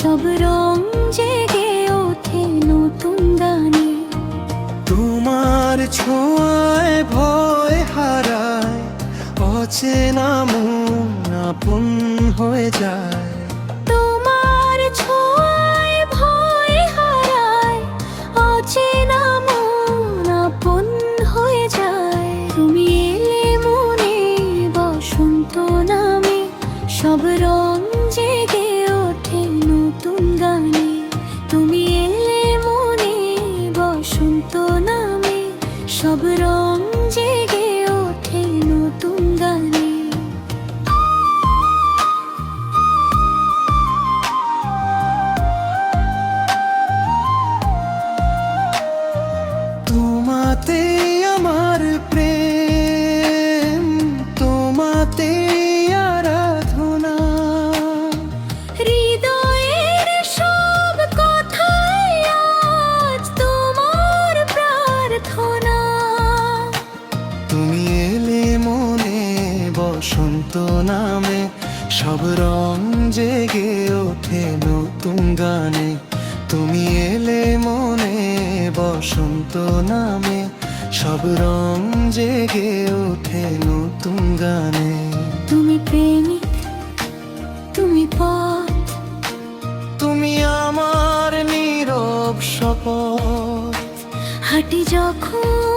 সব রং জেগে ওঠে নতুন গানে। তোমার ছোঁয়ায় ভয় হারায় অচেনা মন আপন হয়ে যায়। তোমার ছোঁয়ায় ভয় হারায় অচেনা মন আপন হয়ে যায়। তুমি এলে মনে বসন্ত নামে সব রং তুমি এলে মনে বসন্ত নামে সব রং জেগে ওঠে নতুন গানে। তুমি এলে মনে বসন্ত নামে সব রং জেগে ওঠে নতুন গানে। তুমি প্রেমিক তুমি পথ। তুমি আমার নীরব শপথ। হাঁটি যখন